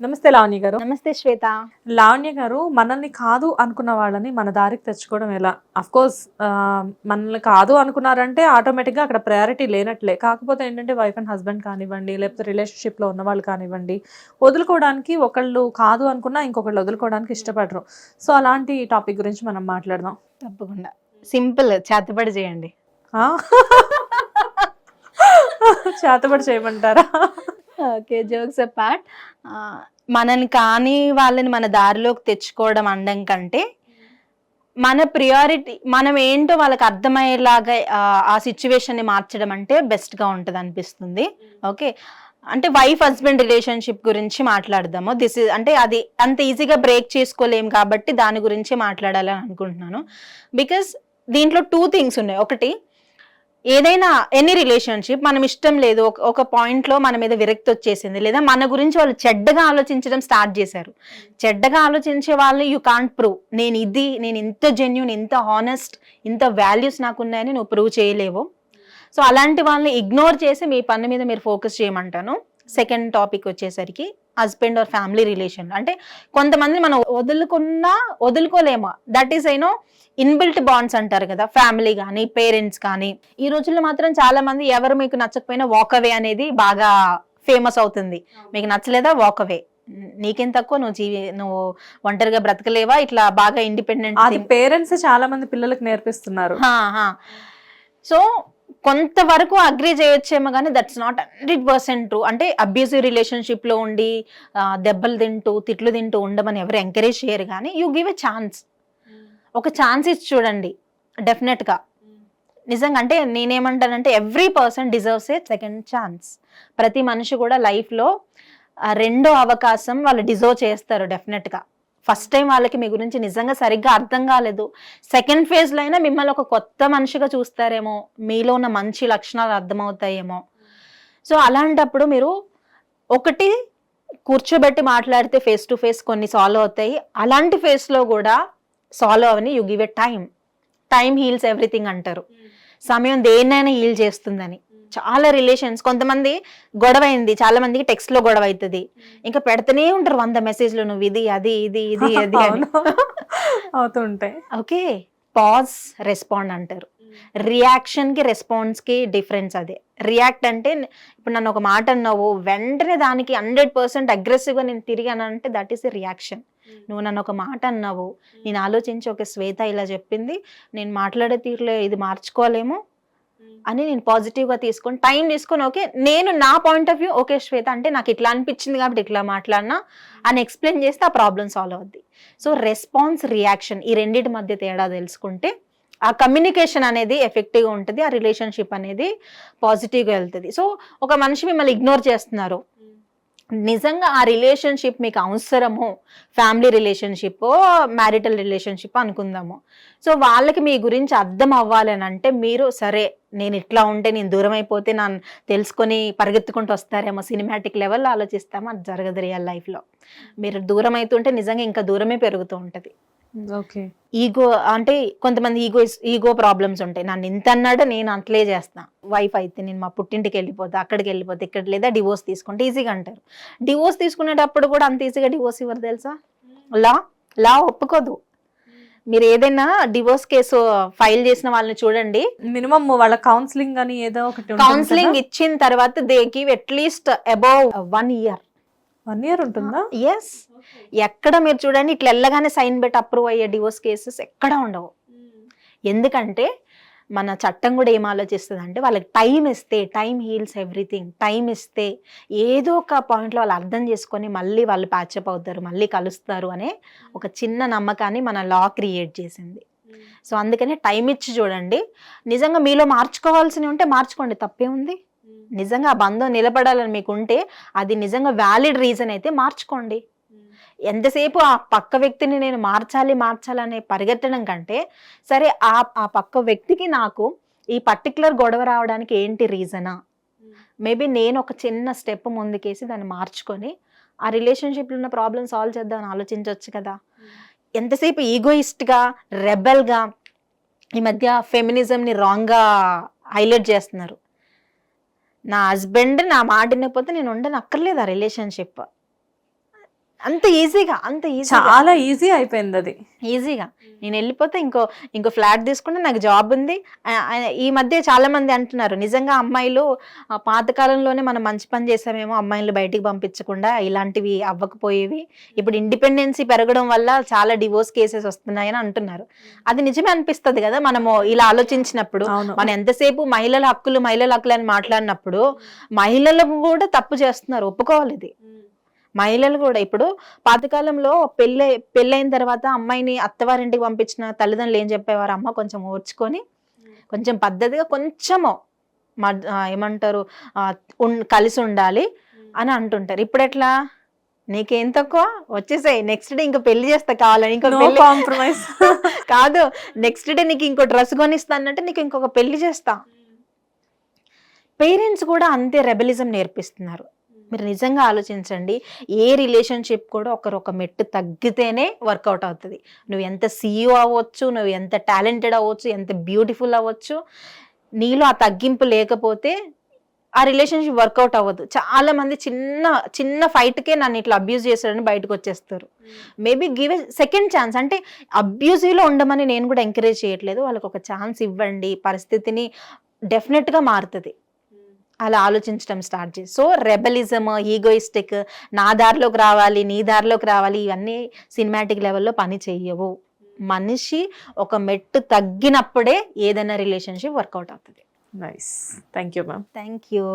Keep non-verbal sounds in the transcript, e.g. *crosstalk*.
నమస్తే లావణ్య గారు. నమస్తే శ్వేత. లావణ్య గారు మనల్ని కాదు అనుకున్న వాళ్ళని మన దారికి తెచ్చుకోవడం ఎలా? అఫ్ కోర్స్ మనల్ని కాదు అనుకున్నారంటే ఆటోమేటిక్గా అక్కడ ప్రయారిటీ లేనట్లే. కాకపోతే ఏంటంటే వైఫ్ అండ్ హస్బెండ్ కానివ్వండి లేకపోతే రిలేషన్షిప్లో ఉన్న వాళ్ళు కానివ్వండి వదులుకోవడానికి ఒకళ్ళు కాదు అనుకున్నా ఇంకొకళ్ళు వదులుకోవడానికి ఇష్టపడరు. సో అలాంటి టాపిక్ గురించి మనం మాట్లాడదాం. తప్పకుండా. సింపుల్ చేతబడి చేయండి? *laughs* చేతబడి చేయమంటారా? ఓకే జోక్స్ పార్ట్ మనని కాని వాళ్ళని మన దారిలోకి తెచ్చుకోవడం అండం కంటే మన ప్రియారిటీ మనం ఏంటో వాళ్ళకి అర్థమయ్యేలాగా ఆ, సిచ్యువేషన్ని మార్చడం అంటే బెస్ట్గా ఉంటుంది అనిపిస్తుంది ఓకే అంటే వైఫ్ హస్బెండ్ రిలేషన్షిప్ గురించి మాట్లాడదాము. దిస్ ఇస్ అంటే అది అంత ఈజీగా బ్రేక్ చేసుకోలేం కాబట్టి దాని గురించి మాట్లాడాలని అనుకుంటున్నాను. బికాస్ దీంట్లో టూ థింగ్స్ ఉన్నాయి. ఒకటి ఏదైనా ఎనీ రిలేషన్షిప్ మనం ఇష్టం లేదు ఒక- ఒక పాయింట్లో మన మీద విరక్తి వచ్చేసింది లేదా మన గురించి వాళ్ళు చెడ్డగా ఆలోచించడం స్టార్ట్ చేశారు. చెడ్డగా ఆలోచించే వాళ్ళని యూ కాంట్ ప్రూవ్ నేను ఇది నేను ఇంత జెన్యున్ ఇంత హానెస్ట్ ఇంత వాల్యూస్ నాకు ఉన్నాయని నువ్వు ప్రూవ్ చేయలేవు. సో అలాంటి వాళ్ళని ఇగ్నోర్ చేసి మీ పని మీద మీరు ఫోకస్ చేయమంటాను. సెకండ్ టాపిక్ వచ్చేసరికి హస్బెండ్ ఆర్ ఫ్యామిలీ రిలేషన్. అంటే కొంతమంది మనం వదులుకున్నా వదులుకోలేము. That is I know inbuilt bonds అంటారు కదా ఫ్యామిలీ కానీ పేరెంట్స్ కానీ ఈ రోజుల్లో మాత్రం చాలా మంది ఎవరు మీకు నచ్చకపోయినా వాక్ అవే అనేది బాగా ఫేమస్ అవుతుంది. మీకు నచ్చలేదా? వాక్ అవే నీకేం తక్కువ? నువ్వు జీవి నువ్వు ఒంటరిగా బ్రతకలేవా? ఇట్లా బాగా అది ఇండిపెండెంట్ పేరెంట్స్ చాలా మంది పిల్లలకు నేర్పిస్తున్నారు. సో కొంతవరకు అగ్రి చేయొచ్చేమో కానీ that's not hundred percent true అంటే అబ్యూసివ్ రిలేషన్షిప్లో ఉండి దెబ్బలు తింటూ తిట్లు తింటూ ఉండమని ఎవరు ఎంకరేజ్ చేయరు కానీ యూ గివ్ ఎ ఛాన్స్ ఒక ఛాన్స్ ఇచ్చి చూడండి డెఫినెట్గా నిజంగా అంటే నేనేమంటానంటే every person deserves a second chance ప్రతి మనిషి కూడా లైఫ్లో రెండో అవకాశం వాళ్ళు డిజర్వ్ చేస్తారు డెఫినెట్గా ఫస్ట్ టైం వాళ్ళకి మీ గురించి నిజంగా సరిగ్గా అర్థం కాలేదు. సెకండ్ ఫేజ్లో అయినా మిమ్మల్ని ఒక కొత్త మనిషిగా చూస్తారేమో మీలో ఉన్న మంచి లక్షణాలు అర్థమవుతాయేమో. సో అలాంటప్పుడు మీరు ఒకటి కూర్చోబెట్టి మాట్లాడితే ఫేస్ టు ఫేస్ కొన్ని సాల్వ్ అవుతాయి. అలాంటి ఫేస్లో కూడా solve Avani you give a time time heals everything అంటారు. సమయం దేన్నైనా హీల్ చేస్తుందని. చాలా రిలేషన్స్ కొంతమంది గొడవ అయింది చాలా మందికి టెక్స్ట్లో గొడవ అవుతుంది ఇంకా పెడుతూనే ఉంటారు వంద మెసేజ్లు నువ్వు ఇది అది ఇది ఇది *laughs* అది అని. అవుతుంటాయి. ఓకే. పాజ్ రెస్పాండ్ అంటారు. రియాక్షన్కి రెస్పాన్స్కి డిఫరెన్స్ అదే. రియాక్ట్ అంటే ఇప్పుడు నన్ను ఒక మాట అన్నావు వెంటనే దానికి హండ్రెడ్ పర్సెంట్ అగ్రెసివ్గా నేను తిరిగాను అంటే దట్ ఈస్ రియాక్షన్ నువ్వు నన్ను ఒక మాట అన్నావు నేను ఆలోచించి ఒక శ్వేత ఇలా చెప్పింది నేను మాట్లాడే తీరులో ఇది మార్చుకోలేము అని నేను పాజిటివ్గా తీసుకొని టైం తీసుకొని ఓకే నేను నా point of view okay Shweta అంటే నాకు ఇట్లా అనిపించింది కాబట్టి ఇట్లా మాట్లాడినా అని ఎక్స్ప్లెయిన్ చేస్తే ఆ ప్రాబ్లం సాల్వ్ అవుద్ది. సో రెస్పాన్స్ రియాక్షన్ ఈ రెండింటి మధ్య తేడా తెలుసుకుంటే ఆ కమ్యూనికేషన్ అనేది ఎఫెక్టివ్గా ఉంటుంది ఆ రిలేషన్షిప్ అనేది పాజిటివ్గా వెళ్తుంది. సో ఒక మనిషి మిమ్మల్ని ఇగ్నోర్ చేస్తున్నారు. నిజంగా ఆ రిలేషన్షిప్ మీకు అవసరము ఫ్యామిలీ రిలేషన్షిప్ మ్యారిటల్ రిలేషన్షిప్ అనుకుందాము. సో వాళ్ళకి మీ గురించి అర్థం అవ్వాలని అంటే మీరు సరే నేను ఇట్లా ఉంటే నేను దూరం అయిపోతే నన్ను తెలుసుకొని పరిగెత్తుకుంటూ వస్తారేమో సినిమాటిక్ లెవెల్లో ఆలోచిస్తామో? అది జరగదు రియల్ లైఫ్లో. మీరు దూరం అవుతుంటే నిజంగా ఇంకా దూరమే పెరుగుతూ ఉంటుంది. ఈగో అంటే కొంతమంది ఈగో ఈగో ప్రాబ్లమ్స్ ఉంటాయి. నన్ను ఇంత అన్నాడు నేను అట్లే చేస్తా. వైఫ్ అయితే నేను మా పుట్టింటికి వెళ్ళిపోతా అక్కడికి వెళ్ళిపోతే ఇక్కడ లేదా డివోర్స్ తీసుకుంటే ఈజీగా అంటారు. డివోర్స్ తీసుకునేటప్పుడు కూడా అంత ఈజీగా డివోర్స్ ఇవ్వరు తెలుసా? లా లా ఒప్పుకోదు. మీరు ఏదైనా డివోర్స్ కేసు ఫైల్ చేసిన వాళ్ళని చూడండి. మినిమం వాళ్ళ కౌన్సిలింగ్ అని ఏదో ఒకటి కౌన్సిలింగ్ ఇచ్చిన తర్వాత they give at least above one year one year ఉంటుందా? ఎస్ ఎక్కడ మీరు చూడండి ఇట్లా వెళ్ళగానే సైన్ పెట్టి అప్రూవ్ అయ్యే డివోర్స్ కేసెస్ ఎక్కడ ఉండవు. ఎందుకంటే మన చట్టం కూడా ఏం ఆలోచిస్తుంది అంటే వాళ్ళకి టైం ఇస్తే టైం హీల్స్ ఎవ్రీథింగ్ టైం ఇస్తే ఏదో ఒక పాయింట్లో వాళ్ళు అర్థం చేసుకొని మళ్ళీ వాళ్ళు ప్యాచప్ అవుతారు మళ్ళీ కలుస్తారు అనే ఒక చిన్న నమ్మకాన్ని మన లా క్రియేట్ చేసింది. సో అందుకనే టైం ఇచ్చి చూడండి. నిజంగా మీలో మార్చుకోవాల్సినవి ఉంటే మార్చుకోండి తప్పే ఉంది నిజంగా ఆ బంధం నిలబడాలని మీకు ఉంటే అది నిజంగా వ్యాలిడ్ రీజన్ అయితే మార్చుకోండి. ఎంతసేపు ఆ పక్క వ్యక్తిని నేను మార్చాలి మార్చాలని పరిగెత్తడం కంటే సరే ఆ ఆ పక్క వ్యక్తికి నాకు ఈ పర్టికులర్ గొడవ రావడానికి ఏంటి రీజనా మేబీ నేను ఒక చిన్న స్టెప్ ముందుకేసి దాన్ని మార్చుకొని ఆ రిలేషన్షిప్లో ఉన్న ప్రాబ్లమ్ సాల్వ్ చేద్దామని ఆలోచించవచ్చు కదా. ఎంతసేపు ఈగోయిస్ట్గా రెబెల్గా ఈ మధ్య ఫెమినిజంని రాంగ్గా హైలైట్ చేస్తున్నారు. నా హస్బెండ్ నా మాట వినకపోతే నేను ఉండను అక్కర్లేదు ఆ రిలేషన్షిప్ అంత ఈజీగా అంత ఈజీ చాలా ఈజీ అయిపోయింది అది. ఈజీగా. నేను వెళ్ళిపోతే ఇంకో ఇంకో ఫ్లాట్ తీసుకుంటే నాకు జాబ్ ఉంది. ఈ మధ్య చాలా మంది అంటున్నారు నిజంగా అమ్మాయిలు పాతకాలంలోనే మనం మంచి పని చేసామేమో అమ్మాయిలు బయటికి పంపించకుండా ఇలాంటివి అవ్వకపోయేవి. ఇప్పుడు ఇండిపెండెన్సీ పెరగడం వల్ల చాలా డివోర్స్ కేసెస్ వస్తున్నాయని అంటున్నారు. అది నిజమే అనిపిస్తుంది కదా మనము ఇలా ఆలోచించినప్పుడు. మనం ఎంతసేపు మహిళల హక్కులు మహిళల హక్కులు అని మాట్లాడినప్పుడు మహిళలకు కూడా తప్పు చేస్తున్నారు ఒప్పుకోవాలి ఇది. మహిళలు కూడా ఇప్పుడు పాతకాలంలో పెళ్ళి పెళ్ళైన తర్వాత అమ్మాయిని అత్తవారింటికి పంపించిన తల్లిదండ్రులు ఏం చెప్పేవారు? అమ్మ కొంచెం ఓర్చుకొని కొంచెం పద్ధతిగా కొంచెము ఏమంటారు కలిసి ఉండాలి అని అంటుంటారు. ఇప్పుడు ఎట్లా? నీకేం తక్కువ? వచ్చేసాయి నెక్స్ట్ డే ఇంకో పెళ్ళి చేస్తా కావాలని ఇంకో కాంప్రమైజ్ *laughs* కాదు నెక్స్ట్ డే నీకు ఇంకో డ్రెస్ కొనిస్తా అన్నట్టు నీకు ఇంకొక పెళ్ళి చేస్తా. పేరెంట్స్ కూడా అంతే రెబలిజం నేర్పిస్తున్నారు. మీరు నిజంగా ఆలోచించండి ఏ రిలేషన్షిప్ కూడా ఒకరు ఒక మెట్టు తగ్గితేనే వర్కౌట్ అవుతుంది. నువ్వు ఎంత సీఈఓ అవ్వచ్చు నువ్వు ఎంత టాలెంటెడ్ అవ్వచ్చు ఎంత బ్యూటిఫుల్ అవ్వచ్చు నీలో ఆ తగ్గింపు లేకపోతే ఆ రిలేషన్షిప్ వర్కౌట్ అవ్వదు. చాలా మంది చిన్న చిన్న ఫైట్కే నన్ను ఇట్లా అబ్యూజ్ చేశారని బయటకు వచ్చేస్తారు. Maybe give second chance. అంటే అబ్యూజివ్లో ఉండమని నేను కూడా ఎంకరేజ్ చేయట్లేదు. వాళ్ళకి ఒక ఛాన్స్ ఇవ్వండి పరిస్థితిని డెఫినెట్గా మారుతుంది. అలా ఆలోచించడం స్టార్ట్ చేసి సో రెబలిజం ఈగోయిస్టిక్ నా దారిలోకి రావాలి నీ దారిలోకి రావాలి ఇవన్నీ సినిమాటిక్ లెవెల్లో పని చెయ్యవు. మనిషి ఒక మెట్టు తగ్గినప్పుడే ఏదైనా రిలేషన్షిప్ వర్కౌట్ అవుతుంది. Nice. Thank you ma'am. Thank you